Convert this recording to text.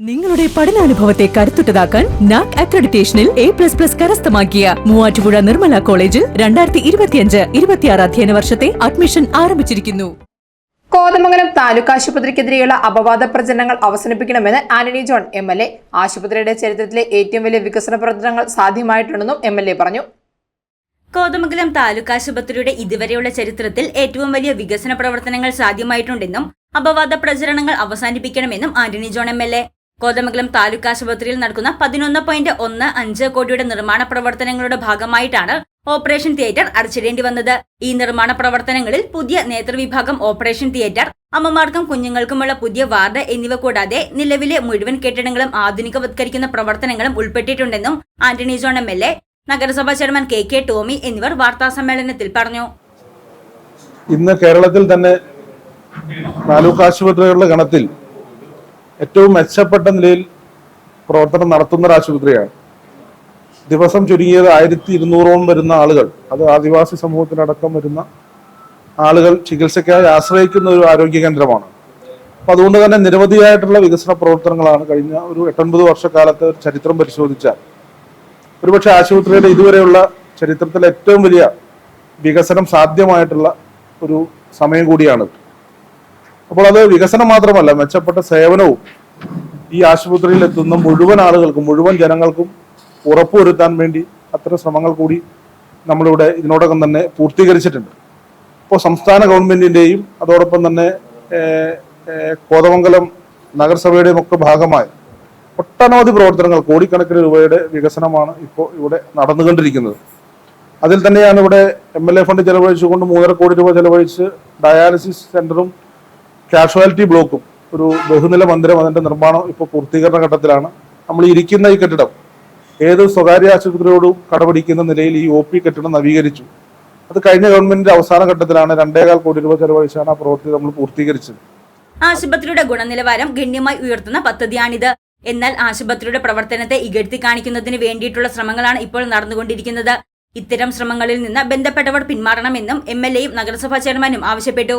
നിങ്ങളുടെ പഠനാനുഭവത്തെ കരുത്തുറ്റതാക്കാൻ നാക് അക്രഡിറ്റേഷനിൽ എ പ്ലസ് പ്ലസ് കരസ്ഥമാക്കിയ മൂവാറ്റുപുഴ നിർമ്മല കോളേജിൽ രണ്ടായിരത്തി ഇരുപത്തിയഞ്ച് ഇരുപത്തിയാറ് അധ്യയന വർഷത്തെ അഡ്മിഷൻ ആരംഭിച്ചിരിക്കുന്നു. കോതമംഗലം താലൂക്ക് ആശുപത്രിക്കെതിരെയുള്ള അപവാദ പ്രചരണങ്ങൾ അവസാനിപ്പിക്കണമെന്ന് Antony John M L A. ആശുപത്രിയുടെ ചരിത്രത്തിലെ ഏറ്റവും വലിയ വികസന പ്രവർത്തനങ്ങൾ സാധ്യമായിട്ടുണ്ടെന്നും എം എൽ എ പറഞ്ഞു. കോതമംഗലം താലൂക്ക് ആശുപത്രിയുടെ ഇതുവരെയുള്ള ചരിത്രത്തിൽ ഏറ്റവും വലിയ വികസന പ്രവർത്തനങ്ങൾ സാധ്യമായിട്ടുണ്ടെന്നും അപവാദ പ്രചരണങ്ങൾ അവസാനിപ്പിക്കണമെന്നും Antony John M L A. Kothamangalam taluk ആശുപത്രിയിൽ നടക്കുന്ന പതിനൊന്ന് പോയിന്റ് ഒന്ന് അഞ്ച് കോടിയുടെ നിർമ്മാണ പ്രവർത്തനങ്ങളുടെ ഭാഗമായിട്ടാണ് ഓപ്പറേഷൻ തിയേറ്റർ അടച്ചിടേണ്ടി വന്നത്. ഈ നിർമ്മാണ പ്രവർത്തനങ്ങളിൽ പുതിയ നേതൃവിഭാഗം ഓപ്പറേഷൻ തിയേറ്റർ അമ്മമാർക്കും കുഞ്ഞുങ്ങൾക്കുമുള്ള പുതിയ വാർഡ് എന്നിവ കൂടാതെ നിലവിലെ മുഴുവൻ കെട്ടിടങ്ങളും ആധുനികവത്കരിക്കുന്ന പ്രവർത്തനങ്ങളും ഉൾപ്പെട്ടിട്ടുണ്ടെന്നും Antony John M L A നഗരസഭാ ചെയർമാൻ കെ കെ ടോമി എന്നിവർ വാർത്താസമ്മേളനത്തിൽ പറഞ്ഞു. ഇന്ന് കേരളത്തിൽ തന്നെ താലൂക്ക് ആശുപത്രികളുടെ ഗണത്തിൽ ഏറ്റവും മെച്ചപ്പെട്ട നിലയിൽ പ്രവർത്തനം നടത്തുന്ന ഒരു ആശുപത്രിയാണ്. ദിവസം ചുരുങ്ങിയത് ആയിരത്തി ഇരുന്നൂറോളം വരുന്ന ആളുകൾ അത് ആദിവാസി സമൂഹത്തിനടക്കം വരുന്ന ആളുകൾ ചികിത്സയ്ക്കായി ആശ്രയിക്കുന്ന ഒരു ആരോഗ്യ കേന്ദ്രമാണ്. അപ്പൊ അതുകൊണ്ട് തന്നെ നിരവധിയായിട്ടുള്ള വികസന പ്രവർത്തനങ്ങളാണ് കഴിഞ്ഞ ഒരു എട്ടൊൻപത് വർഷക്കാലത്ത് ചരിത്രം പരിശോധിച്ചാൽ. ഒരുപക്ഷെ ആശുപത്രിയുടെ ഇതുവരെയുള്ള ചരിത്രത്തിലെ ഏറ്റവും വലിയ വികസനം സാധ്യമായിട്ടുള്ള ഒരു സമയം കൂടിയാണ് അപ്പോൾ അത് വികസനം മാത്രമല്ല മെച്ചപ്പെട്ട സേവനവും ഈ ആശുപത്രിയിൽ എത്തുന്ന മുഴുവൻ ആളുകൾക്കും മുഴുവൻ ജനങ്ങൾക്കും ഉറപ്പുവരുത്താൻ വേണ്ടി അത്തരം ശ്രമങ്ങൾ കൂടി നമ്മളിവിടെ ഇതിനോടകം തന്നെ പൂർത്തീകരിച്ചിട്ടുണ്ട്. ഇപ്പോൾ സംസ്ഥാന ഗവൺമെന്റിന്റെയും അതോടൊപ്പം തന്നെ കോതമംഗലം നഗരസഭയുടെയും ഒക്കെ ഭാഗമായി ഒട്ടനവധി പ്രവർത്തനങ്ങൾ കോടിക്കണക്കിന് രൂപയുടെ വികസനമാണ് ഇപ്പോൾ ഇവിടെ നടന്നുകൊണ്ടിരിക്കുന്നത്. അതിൽ തന്നെയാണ് ഇവിടെ എം എൽ എ ഫണ്ട് ചെലവഴിച്ചുകൊണ്ട് മൂന്നര കോടി രൂപ ചെലവഴിച്ച് ഡയാലിസിസ് സെന്ററും കാഷ്വാലിറ്റി ബ്ലോക്കും ഒരു ബഹുനില മന്ദിരം അതിന്റെ നിർമ്മാണം ഇപ്പോൾ പൂർത്തീകരണ ഘട്ടത്തിലാണ്. നമ്മൾ ഇരിക്കുന്ന ഈ കെട്ടിടം ഏത് സ്വകാര്യ ആശുപത്രിയോടും കടപിടിക്കുന്ന നിലയിൽ ഈ ഒ പി കെട്ടിടം നവീകരിച്ചു. അത് കഴിഞ്ഞ ഗവൺമെന്റിന്റെ അവസാന ഘട്ടത്തിലാണ് രണ്ടേകാൽ കോടി രൂപ ചെലവഴിച്ചാണ് ആ പ്രവൃത്തി നമ്മൾ പൂർത്തീകരിച്ചത്. ആശുപത്രിയുടെ ഗുണനിലവാരം ഗണ്യമായി ഉയർത്തുന്ന പദ്ധതിയാണിത്. എന്നാൽ ആശുപത്രിയുടെ പ്രവർത്തനത്തെ ഇകഴ്ത്തി കാണിക്കുന്നതിന് വേണ്ടിയിട്ടുള്ള ശ്രമങ്ങളാണ് ഇപ്പോൾ നടന്നുകൊണ്ടിരിക്കുന്നത്. ഇത്തരം ശ്രമങ്ങളിൽ നിന്ന് ബന്ധപ്പെട്ടവർ പിന്മാറണമെന്നും എം എൽ എയും നഗരസഭാ ചെയർമാനും ആവശ്യപ്പെട്ടു.